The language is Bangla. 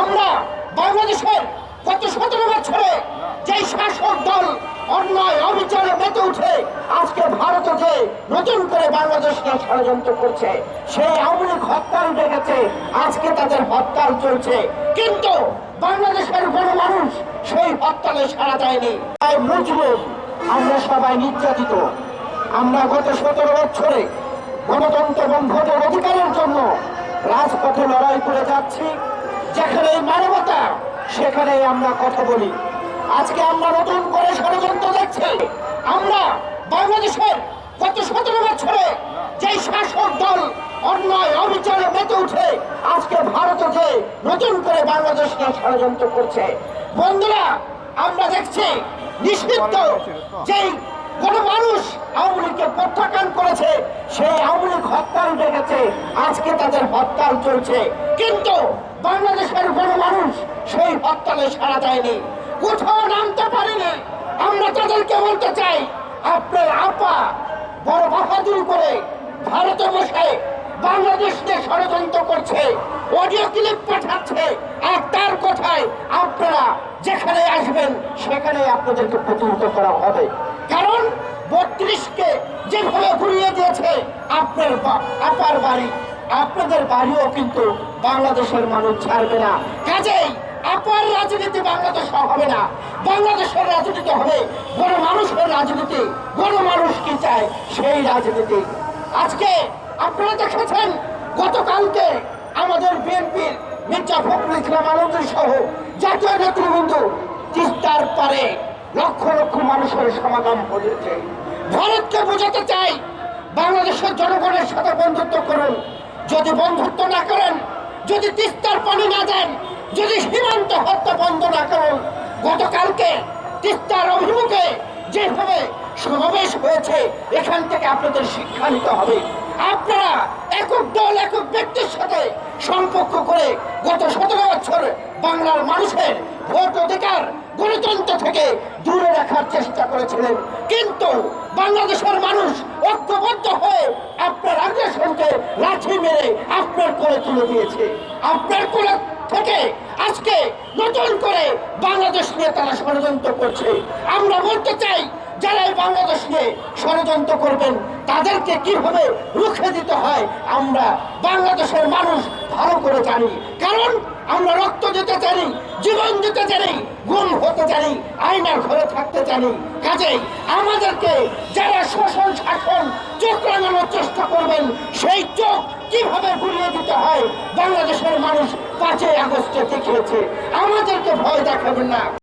আমরা বাংলাদেশের গত সতেরো বছরে যে শাসক দল অন্যায় অবিচারে মেতে উঠে আজকে ভারতকে নতুন করে বাংলাদেশ নিয়ে ষড়যন্ত্র করছে, সেই আওয়ামী হত্যার ডেকেছে, আজকে তাদের হত্যার চলছে। কিন্তু বাংলাদেশের কোনো মানুষ সেই হত্যালে সাড়া দেয়নি। তাই মুজলুম আমরা সবাই নির্যাতিত। আমরা গত সতেরো বছরে গণতন্ত্র এবং ভোটের অধিকারের জন্য রাজপথে লড়াই করে যাচ্ছি। যেখানে মানবতা সেখানে আমরা কথা বলি। আজকে আমরা নতুন করে ষড়যন্ত্র দেখছি। আমরা বাংলাদেশের গত সতেরো বছরে যে শাসক দল অন্যায়, অবিচারে মেতে উঠে, আজকে ভারতে যে নতুন করে বাংলাদেশ নিয়ে ষড়যন্ত্র করছে। বন্ধুরা, আমরা দেখছি নিষিদ্ধ যেই আওয়ামী লীগকে প্রত্যাখ্যান করেছে, সেই আওয়ামী লীগ হত্যার ডেকেছে আজকে তাদের হত্যার চলছে। কিন্তু বাংলাদেশের কোন মানুষ সেই হত্যালে সাড়া দেয়নি। কোথাও নামতে পারেনি। আমরা তাদেরকে বলতে চাই আপনার আপা, বড় বাহাদুর করে ভারতে বসে বাংলাদেশ নিয়ে ষড়যন্ত্র করছে, অডিও ক্লিপ পাঠাচ্ছে, আর তার কথায় আপনারা যেখানে আসবেন, সেখানে আপনাদেরকে প্রতিহত করা হবে। কারণ বত্রিশকে যেভাবে ঘুরিয়ে দিয়েছে, আপনার আপার বাড়ি, আপনাদের বাড়িও কিন্তু বাংলাদেশের মানুষ ছাড়বে না। কাজেই আপার রাজনীতি বাংলাদেশ হবে না। বাংলাদেশের রাজনীতি হবে বড় মানুষের রাজনীতি। বড় মানুষ কি চায়? সেই রাজনীতি। আজকে আপনারা দেখেছেন, গতকালকে আমাদের বিএনপির মির্জা ইসলাম সহ জাতীয় নেতৃবৃন্দ তিস্তার পারে লক্ষ লক্ষ মানুষের সমাগম করেছে ভারতকে বোঝাতে চাই, বাংলাদেশের জনগণের সাথে বন্ধুত্ব করুন। যদি বন্ধুত্ব না করেন, যদি তিস্তার পানি না দেন, যদি সীমান্ত হত্যা বন্ধ না করুন, গতকালকে তিস্তার অভিমুখে যেভাবে সমাবেশ হয়েছে, এখান থেকে আপনাদের শিক্ষা নিতে হবে। আপনারা একক দল, একক ব্যক্তির সাথে সম্পর্ক করে গত বছর বাংলার মানুষের ভোট অধিকার গণতন্ত্র থেকে দূরে রাখার চেষ্টা করেছিলেন। কিন্তু বাংলাদেশের মানুষ ঐক্যবদ্ধ হয়ে আপনার আগ্রাসনকে লাঠি মেরে আপনার করে তুলে দিয়েছে। আপনার কোলে থেকে আজকে নতুন করে বাংলাদেশ নিয়ে তারা ষড়যন্ত্র করছে। আমরা বলতে চাই যারা বাংলাদেশ নিয়ে ষড়যন্ত্র করবেন তাদেরকে কীভাবে রুখে দিতে হয়, আমরা বাংলাদেশের মানুষ ভালো করে জানি। কারণ আমরা রক্ত দিতে জানি জীবন দিতে জানি গুম হতে জানি আয়নার ঘরে থাকতে জানি কাজেই আমাদেরকে যারা শোষণ, শাসন, চোখ রাঙানোর চেষ্টা করবেন, সেই চোখ কীভাবে ঘুরিয়ে দিতে হয়, বাংলাদেশের মানুষ পাঁচই আগস্টে দেখিয়েছে। আমাদেরকে ভয় দেখাবেন না।